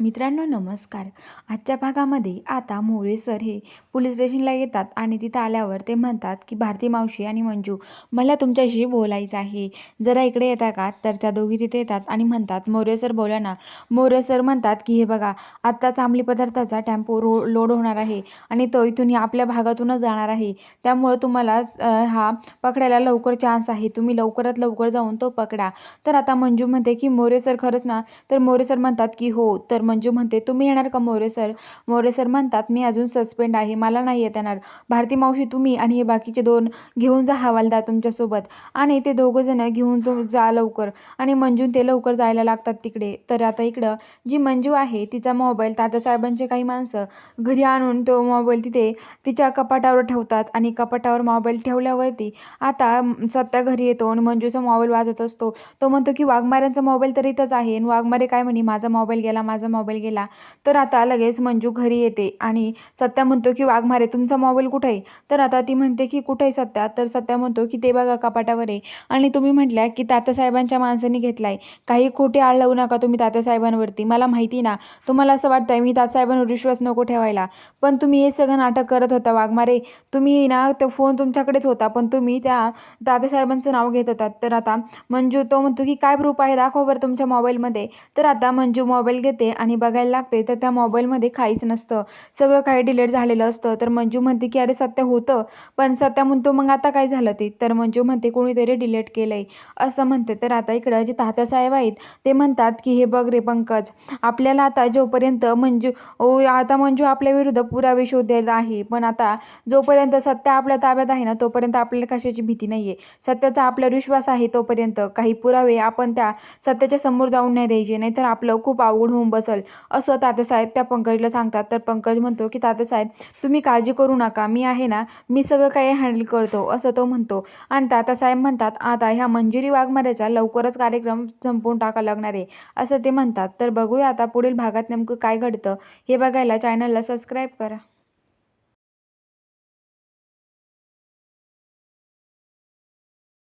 मित्रांनो नमस्कार. आजच्या भागामध्ये आता मोरे सर हे पोलीस स्टेशनला येतात आणि तिथं आल्यावर ते म्हणतात की भारती मावशी आणि मंजू मला तुमच्याशी बोलायचं आहे. जरा इकडे येता का? तर त्या दोघी तिथे येतात आणि म्हणतात मोरे सर बोला ना. मोरे सर म्हणतात की हे बघा आत्ताच अंमली पदार्थाचा टेम्पो रो लोड होणार आहे आणि तो इथून आपल्या भागातूनच जाणार आहे. त्यामुळं तुम्हाला हा पकडायला लवकर चान्स आहे. तुम्ही लवकरात लवकर जाऊन तो पकडा. तर आता मंजू म्हणते की मोरे सर खरंच ना? तर मोरे सर म्हणतात की हो. तर मंजू म्हणते तुम्ही येणार का मोरे सर? मोरे सर म्हणतात मी अजून सस्पेंड आहे मला नाही येत येणार. भारती मावशी तुम्ही आणि हे बाकीचे दोन घेऊन जा हवालदार तुमच्यासोबत. आणि ते दोघंजणं घेऊन तो जा लवकर. आणि मंजून ते लवकर जायला लागतात तिकडे. तर आता इकडं जी मंजू आहे तिचा मोबाईल तात्यासाहेबांचे काही माणसं घरी आणून तो मोबाईल तिथे तिच्या कपाटावर ठेवतात. आणि कपाटावर मोबाईल ठेवल्यावरती आता म, सत्या घरी येतो आणि मंजूचा मोबाईल वाजत असतो. तो म्हणतो की वाघमाऱ्यांचा मोबाईल तर इथंच आहे. आणि वाघमारे काय म्हणे माझा मोबाईल गेला माझा मोबाईल गेला तर आता लगेच मंजू घरी येते आणि सत्या म्हणतो की वाघमारे तुमचा मोबाईल कुठे आहे? तर आता ती म्हणते की कुठे आहे सत्या? तर सत्या म्हणतो की ते बघा कपाटावर आहे. आणि तुम्ही म्हटल्या की तात्यासाहेबांच्या माणसांनी घेतला आहे काही खोटे आळ लावू नका तुम्ही तात्यासाहेबांवरती. मला माहिती ना तुम्हाला असं वाटतंय मी तात्यासाहेबांवर विश्वास नको ठेवायला. पण तुम्ही हे सगळं नाटक करत होता वाघमारे तुम्ही ना तो फोन तुमच्याकडेच होता पण तुम्ही त्या तात्यासाहेबांचं नाव घेत होतात. तर आता मंजू तो म्हणतो की काय प्रूफ आहे? दाखव बरं तुमच्या मोबाईलमध्ये. तर आता मंजू मोबाईल घेते आणि आणि बघायला लागते तर त्या मोबाईलमध्ये काहीच नसतं. सगळं काही डिलीट झालेलं असतं. तर मंजू म्हणते की अरे सत्य होतं. पण सत्या म्हणतो मग आता काय झालं ते? तर मंजू म्हणते कोणीतरी डिलीट केलं आहे असं म्हणते. तर आता इकडं जे तात्यासाहेब आहेत ते म्हणतात की हे बघ रे पंकज आपल्याला आता जोपर्यंत मंजू ओ आता मंजू आपल्या विरुद्ध पुरावे शोधलेला आहे पण आता जोपर्यंत सत्य आपल्या ताब्यात आहे ना तोपर्यंत आपल्याला कशाची भीती नाही आहे सत्याचा आपल्यावर विश्वास आहे तोपर्यंत काही पुरावे आपण त्या सत्याच्या समोर जाऊन नाही द्यायचे. नाहीतर आपलं खूप अवघड होऊन बसल. असं तात्यासाहेब त्या पंकजला सांगतात. तर पंकज म्हणतो की तात्यासाहेब तुम्ही काळजी करू नका. मी आहे ना मी सगळं काही हँडल करतो. असं तो म्हणतो. आणि तात्यासाहेब म्हणतात आता ह्या मंजिरी वाघमारेचा लवकरच कार्यक्रम संपवून टाका लागणार आहे. असं ते म्हणतात. तर बघूया आता पुढील भागात नेमकं काय घडतं. हे बघायला चॅनलला सबस्क्राईब करा.